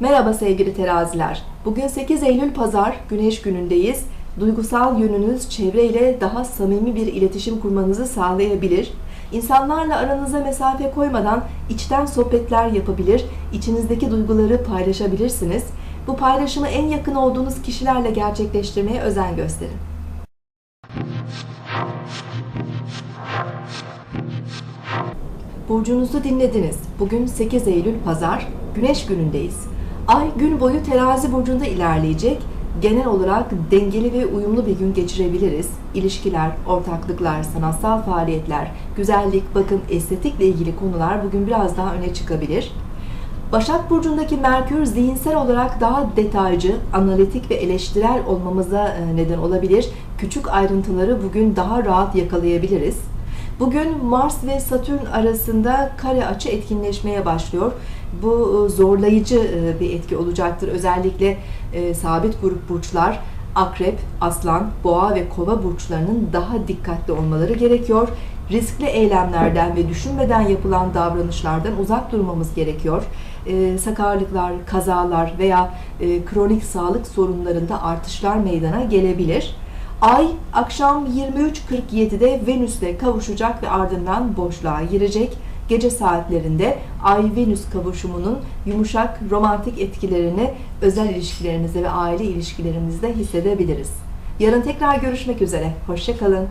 Merhaba sevgili teraziler. Bugün 8 Eylül Pazar, Güneş günündeyiz. Duygusal yönünüz çevreyle daha samimi bir iletişim kurmanızı sağlayabilir. İnsanlarla aranıza mesafe koymadan içten sohbetler yapabilir, içinizdeki duyguları paylaşabilirsiniz. Bu paylaşımı en yakın olduğunuz kişilerle gerçekleştirmeye özen gösterin. Burcunuzu dinlediniz. Bugün 8 Eylül Pazar, Güneş günündeyiz. Ay gün boyu terazi burcunda ilerleyecek. Genel olarak dengeli ve uyumlu bir gün geçirebiliriz. İlişkiler, ortaklıklar, sanatsal faaliyetler, güzellik, bakım, estetikle ilgili konular bugün biraz daha öne çıkabilir. Başak Burcu'ndaki Merkür zihinsel olarak daha detaycı, analitik ve eleştirel olmamıza e, neden olabilir. Küçük ayrıntıları bugün daha rahat yakalayabiliriz. Bugün Mars ve Satürn arasında kare açı etkinleşmeye başlıyor. Bu e, zorlayıcı e, bir etki olacaktır. Özellikle sabit grup burçlar, akrep, aslan, boğa ve kova burçlarının daha dikkatli olmaları gerekiyor. Riskli eylemlerden ve düşünmeden yapılan davranışlardan uzak durmamız gerekiyor. Sakarlıklar, kazalar veya kronik sağlık sorunlarında artışlar meydana gelebilir. Ay akşam 23.47'de Venüs'le kavuşacak ve ardından boşluğa girecek. Gece saatlerinde Ay-Venüs kavuşumunun yumuşak romantik etkilerini özel ilişkilerinizde ve aile ilişkilerinizde hissedebiliriz. Yarın tekrar görüşmek üzere. Hoşçakalın.